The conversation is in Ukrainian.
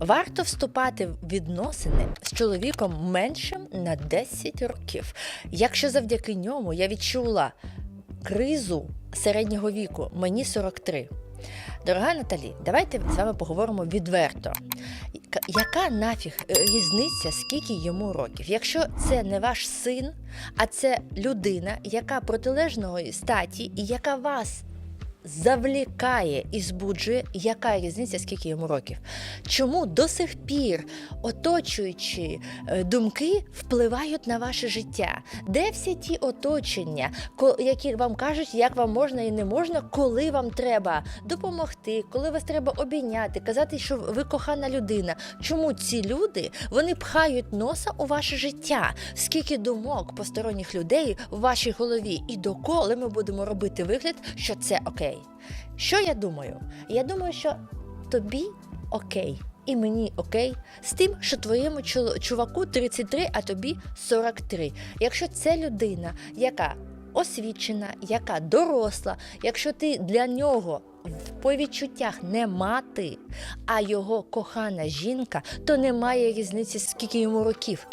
Варто вступати в відносини з чоловіком меншим на 10 років. Якщо завдяки ньому я відчула кризу середнього віку, мені 43. Дорога Наталі, давайте з вами поговоримо відверто. Яка- нафіг е, різниця, скільки йому років? Якщо це не ваш син, а це людина, яка протилежного статі і яка вас завлікає і збуджує, яка різниця, скільки йому років? Чому до сих пір оточуючі е, думки впливають на ваше життя? Де всі ті оточення, які вам кажуть, як вам можна і не можна, коли вам треба допомогти, коли вас треба обійняти, казати, що ви кохана людина? Чому ці люди вони пхають носа у ваше життя? Скільки думок посторонніх людей в вашій голові, і доколи ми будемо робити вигляд, що це окей? Що я думаю? Я думаю, що тобі окей. І мені окей з тим, що твоєму чуваку 33, а тобі 43. Якщо це людина, яка освічена, яка доросла, якщо ти для нього по відчуттях не мати, а його кохана жінка, то немає різниці, скільки йому років.